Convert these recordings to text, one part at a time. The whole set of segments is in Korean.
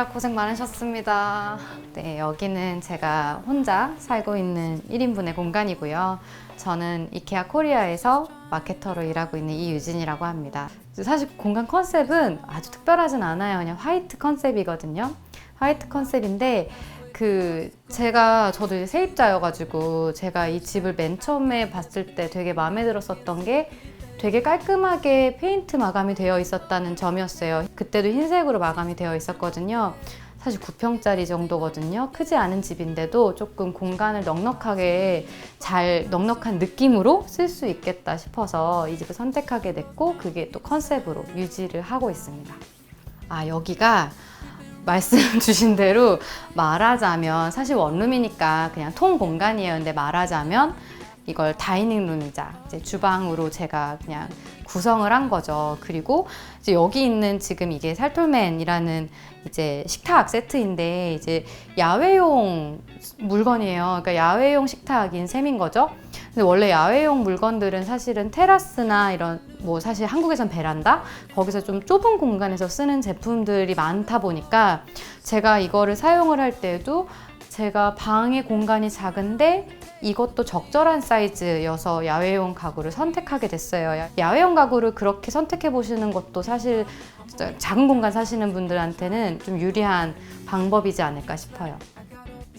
오시느라 고생 많으셨습니다. 네, 여기는 제가 혼자 살고 있는 1인분의 공간이고요. 저는 이케아 코리아에서 마케터로 일하고 있는 이유진이라고 합니다. 사실 공간 컨셉은 아주 특별하진 않아요. 그냥 화이트 컨셉이거든요. 화이트 컨셉인데 그 제가 저도 이제 세입자여가지고 제가 이 집을 맨 처음에 봤을 때 되게 마음에 들었었던 게 되게 깔끔하게 페인트 마감이 되어 있었다는 점이었어요. 그때도 흰색으로 마감이 되어 있었거든요. 사실 9평짜리 정도거든요. 크지 않은 집인데도 조금 공간을 넉넉하게 잘 넉넉한 느낌으로 쓸 수 있겠다 싶어서 이 집을 선택하게 됐고 그게 또 컨셉으로 유지를 하고 있습니다. 아 여기가 말씀 주신 대로 말하자면 사실 원룸이니까 그냥 통 공간이에요. 근데 말하자면 이걸 다이닝 룸이자 이제 주방으로 제가 그냥 구성을 한 거죠. 그리고 이제 여기 있는 지금 이게 살톨맨이라는 이제 식탁 세트인데 이제 야외용 물건이에요. 그러니까 야외용 식탁인 셈인 거죠. 근데 원래 야외용 물건들은 사실은 테라스나 이런 뭐 사실 한국에선 베란다 거기서 좀 좁은 공간에서 쓰는 제품들이 많다 보니까 제가 이거를 사용을 할 때에도 제가 방의 공간이 작은데 이것도 적절한 사이즈여서 야외용 가구를 선택하게 됐어요. 야외용 가구를 그렇게 선택해 보시는 것도 사실 작은 공간 사시는 분들한테는 좀 유리한 방법이지 않을까 싶어요.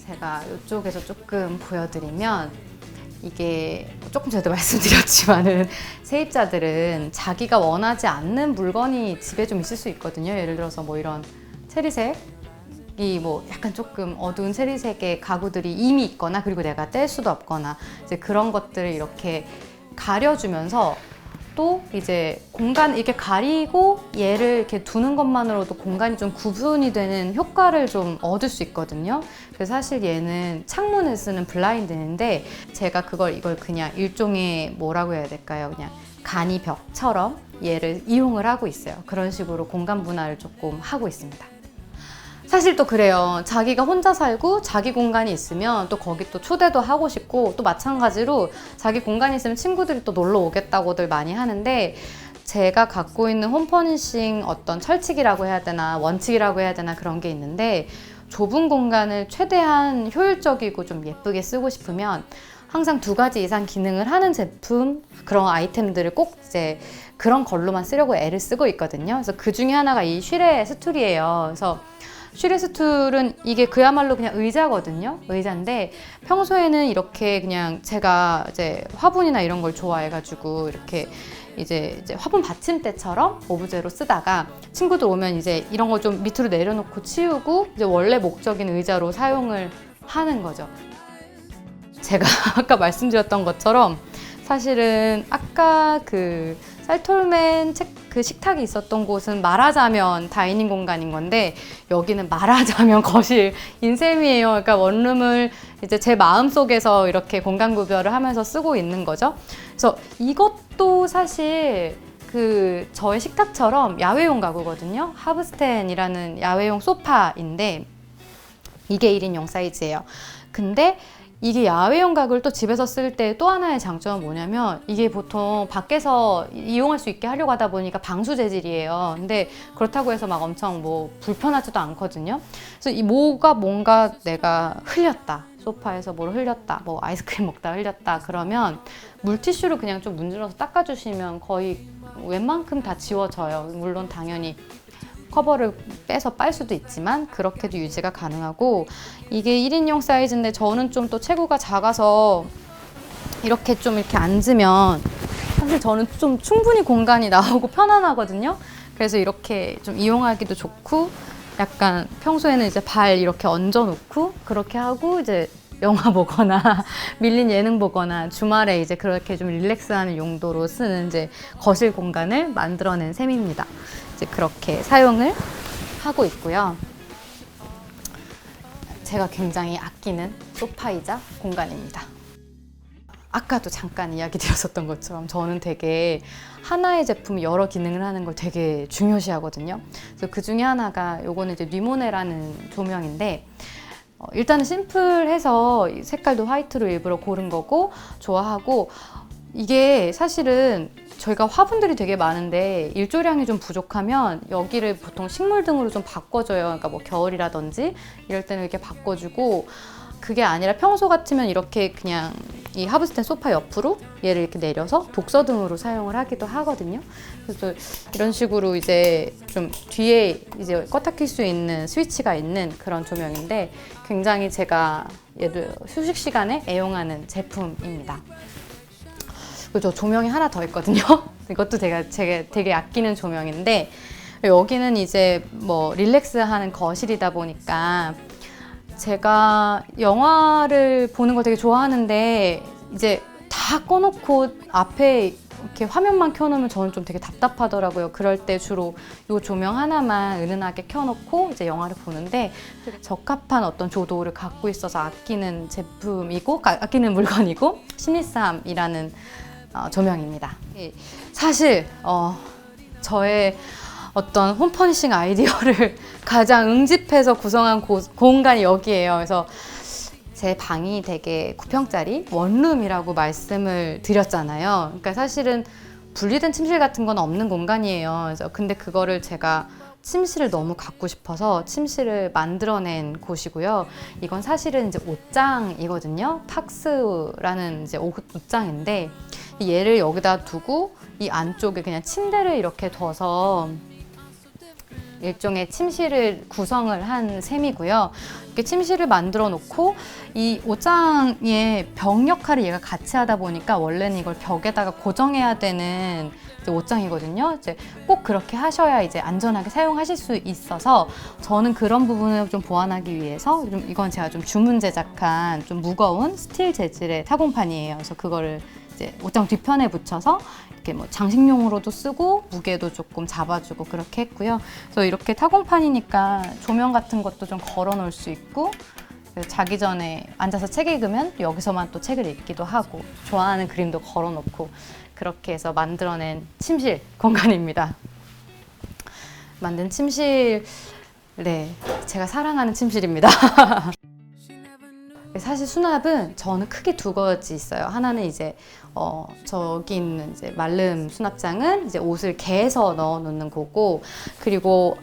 제가 이쪽에서 조금 보여드리면 이게 조금 전에도 말씀드렸지만은 세입자들은 자기가 원하지 않는 물건이 집에 좀 있을 수 있거든요. 예를 들어서 뭐 이런 체리색 이 뭐 약간 조금 어두운 체리색의 가구들이 이미 있거나 그리고 내가 뗄 수도 없거나 이제 그런 것들을 이렇게 가려주면서 또 이제 공간 이렇게 가리고 얘를 이렇게 두는 것만으로도 공간이 좀 구분이 되는 효과를 좀 얻을 수 있거든요. 그래서 사실 얘는 창문을 쓰는 블라인드인데 제가 그걸 이걸 그냥 일종의 뭐라고 해야 될까요? 그냥 간이 벽처럼 얘를 이용을 하고 있어요. 그런 식으로 공간 분할을 조금 하고 있습니다. 사실 또 그래요. 자기가 혼자 살고 자기 공간이 있으면 또 거기 또 초대도 하고 싶고 또 마찬가지로 자기 공간이 있으면 친구들이 또 놀러 오겠다고들 많이 하는데 제가 갖고 있는 홈퍼니싱 어떤 철칙이라고 해야 되나 원칙이라고 해야 되나 그런 게 있는데 좁은 공간을 최대한 효율적이고 좀 예쁘게 쓰고 싶으면 항상 두 가지 이상 기능을 하는 제품 그런 아이템들을 꼭 이제 그런 걸로만 쓰려고 애를 쓰고 있거든요. 그래서 그 중에 하나가 이 슈레 스툴이에요. 그래서 슈레 스툴은 이게 그야말로 그냥 의자거든요. 의자인데 평소에는 이렇게 그냥 제가 이제 화분이나 이런 걸 좋아해가지고 이렇게 이제, 이제 화분 받침대처럼 오브제로 쓰다가 친구들 오면 이제 이런 거 좀 밑으로 내려놓고 치우고 이제 원래 목적인 의자로 사용을 하는 거죠. 제가 아까 말씀드렸던 것처럼 사실은 아까 그 쌀톨맨 책 그 식탁이 있었던 곳은 말하자면 다이닝 공간인 건데 여기는 말하자면 거실 인 셈이에요. 그러니까 원룸을 이제 제 마음 속에서 이렇게 공간 구별을 하면서 쓰고 있는 거죠. 그래서 이것도 사실 그 저의 식탁처럼 야외용 가구거든요. 하브스텐이라는 야외용 소파인데 이게 1인용 사이즈예요. 근데 이게 야외용 가구를 또 집에서 쓸 때 또 하나의 장점은 뭐냐면 이게 보통 밖에서 이용할 수 있게 하려고 하다 보니까 방수 재질이에요. 근데 그렇다고 해서 막 엄청 뭐 불편하지도 않거든요. 그래서 이 뭐가 뭔가 내가 흘렸다. 소파에서 뭘 흘렸다. 뭐 아이스크림 먹다 흘렸다. 그러면 물티슈로 그냥 좀 문질러서 닦아주시면 거의 웬만큼 다 지워져요. 물론 당연히 커버를 빼서 빨 수도 있지만 그렇게도 유지가 가능하고 이게 1인용 사이즈인데 저는 좀 또 체구가 작아서 이렇게 좀 이렇게 앉으면 사실 저는 좀 충분히 공간이 나오고 편안하거든요. 그래서 이렇게 좀 이용하기도 좋고 약간 평소에는 이제 발 이렇게 얹어 놓고 그렇게 하고 이제 영화 보거나 밀린 예능 보거나 주말에 이제 그렇게 좀 릴렉스하는 용도로 쓰는 이제 거실 공간을 만들어낸 셈입니다. 이제 그렇게 사용을 하고 있고요. 제가 굉장히 아끼는 소파이자 공간입니다. 아까도 잠깐 이야기 드렸었던 것처럼 저는 되게 하나의 제품이 여러 기능을 하는 걸 되게 중요시 하거든요. 그래서 그 중에 하나가 요거는 이제 리모네라는 조명인데 어, 일단은 심플해서 색깔도 화이트로 일부러 고른 거고 좋아하고 이게 사실은 저희가 화분들이 되게 많은데 일조량이 좀 부족하면 여기를 보통 식물 등으로 좀 바꿔줘요. 그러니까 뭐 겨울이라든지 이럴 때는 이렇게 바꿔주고 그게 아니라 평소 같으면 이렇게 그냥 이 하브스텐 소파 옆으로 얘를 이렇게 내려서 독서 등으로 사용을 하기도 하거든요. 그래서 이런 식으로 이제 좀 뒤에 이제 껐다 킬 수 있는 스위치가 있는 그런 조명인데 굉장히 제가 얘를 휴식 시간에 애용하는 제품입니다. 그죠 조명이 하나 더 있거든요. 이것도 제가 제가 되게 아끼는 조명인데 여기는 이제 뭐 릴렉스하는 거실이다 보니까 제가 영화를 보는 걸 되게 좋아하는데 이제 다 꺼놓고 앞에 이렇게 화면만 켜놓으면 저는 좀 되게 답답하더라고요. 그럴 때 주로 이 조명 하나만 은은하게 켜놓고 이제 영화를 보는데 적합한 어떤 조도를 갖고 있어서 아끼는 제품이고 가- 아끼는 물건이고 시니삼이라는 어, 조명입니다. 예, 사실 어, 저의 어떤 홈퍼니싱 아이디어를 가장 응집해서 구성한 고- 공간이 여기예요. 그래서 제 방이 되게 9평짜리 원룸이라고 말씀을 드렸잖아요. 그러니까 사실은 분리된 침실 같은 건 없는 공간이에요. 그래서 근데 그거를 제가 침실을 너무 갖고 싶어서 침실을 만들어낸 곳이고요. 이건 사실은 이제 옷장이거든요. 팍스라는 이제 옷- 옷장인데 얘를 여기다 두고 이 안쪽에 그냥 침대를 이렇게 둬서 일종의 침실을 구성을 한 셈이고요. 이렇게 침실을 만들어 놓고 이 옷장의 벽 역할을 얘가 같이 하다 보니까 원래는 이걸 벽에다가 고정해야 되는 옷장이거든요. 이제 꼭 그렇게 하셔야 이제 안전하게 사용하실 수 있어서 저는 그런 부분을 좀 보완하기 위해서 좀 이건 제가 좀 주문 제작한 좀 무거운 스틸 재질의 타공판이에요. 그래서 그거를 이제 옷장 뒤편에 붙여서 이렇게 뭐 장식용으로도 쓰고 무게도 조금 잡아주고 그렇게 했고요. 그래서 이렇게 타공판이니까 조명 같은 것도 좀 걸어 놓을 수 있고 그래서 자기 전에 앉아서 책 읽으면 여기서만 또 책을 읽기도 하고 좋아하는 그림도 걸어 놓고 그렇게 해서 만들어낸 침실 공간입니다. 만든 침실 네 제가 사랑하는 침실입니다. 사실 수납은 저는 크게 두 가지 있어요. 하나는 이제 어 저기 있는 이제 말름 수납장은 이제 옷을 개서 넣어 놓는 거고 그리고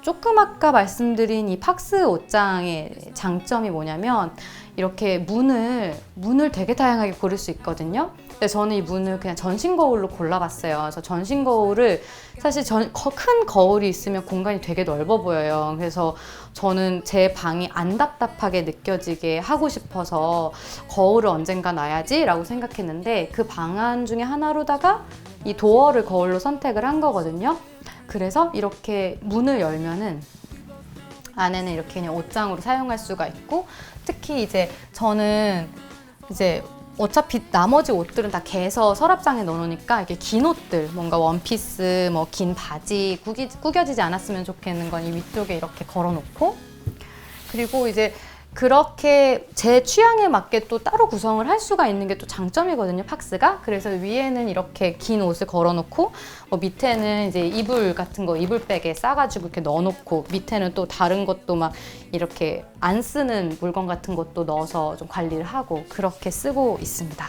조금 아까 말씀드린 이 팍스 옷장의 장점이 뭐냐면 이렇게 문을 문을 되게 다양하게 고를 수 있거든요. 근데 저는 이 문을 그냥 전신 거울로 골라봤어요. 그래서 전신 거울을 사실 전, 거- 큰 거울이 있으면 공간이 되게 넓어 보여요. 그래서 저는 제 방이 안 답답하게 느껴지게 하고 싶어서 거울을 언젠가 놔야지라고 생각했는데 그 방안 중에 하나로다가 이 도어를 거울로 선택을 한 거거든요. 그래서 이렇게 문을 열면은 안에는 이렇게 그냥 옷장으로 사용할 수가 있고 특히 이제 저는 이제 어차피 나머지 옷들은 다 개서 서랍장에 넣어놓으니까 이게 긴 옷들 뭔가 원피스 뭐 긴 바지 구기, 구겨지지 않았으면 좋겠는 건 이 위쪽에 이렇게 걸어놓고. 그리고 이제 그렇게 제 취향에 맞게 또 따로 구성을 할 수가 있는 게 또 장점이거든요, 팍스가. 그래서 위에는 이렇게 긴 옷을 걸어놓고, 뭐 밑에는 이제 이불 같은 거 이불백에 싸가지고 이렇게 넣어놓고, 밑에는 또 다른 것도 막 이렇게 안 쓰는 물건 같은 것도 넣어서 좀 관리를 하고, 그렇게 쓰고 있습니다.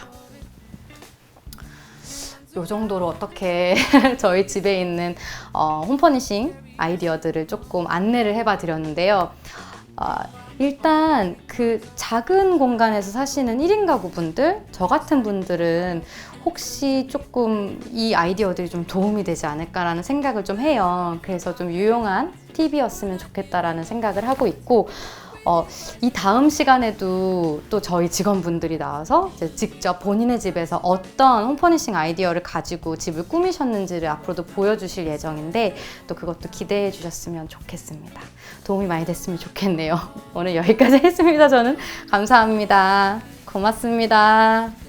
요 정도로 어떻게 저희 집에 있는 어, 홈퍼니싱 아이디어들을 조금 안내를 해봐 드렸는데요. 어, 일단 그 작은 공간에서 사시는 1인 가구분들, 저 같은 분들은 혹시 조금 이 아이디어들이 좀 도움이 되지 않을까라는 생각을 좀 해요. 그래서 좀 유용한 팁이었으면 좋겠다라는 생각을 하고 있고, 어, 이 다음 시간에도 또 저희 직원분들이 나와서 직접 본인의 집에서 어떤 홈퍼니싱 아이디어를 가지고 집을 꾸미셨는지를 앞으로도 보여주실 예정인데 또 그것도 기대해 주셨으면 좋겠습니다. 도움이 많이 됐으면 좋겠네요. 오늘 여기까지 했습니다. 저는 감사합니다. 고맙습니다.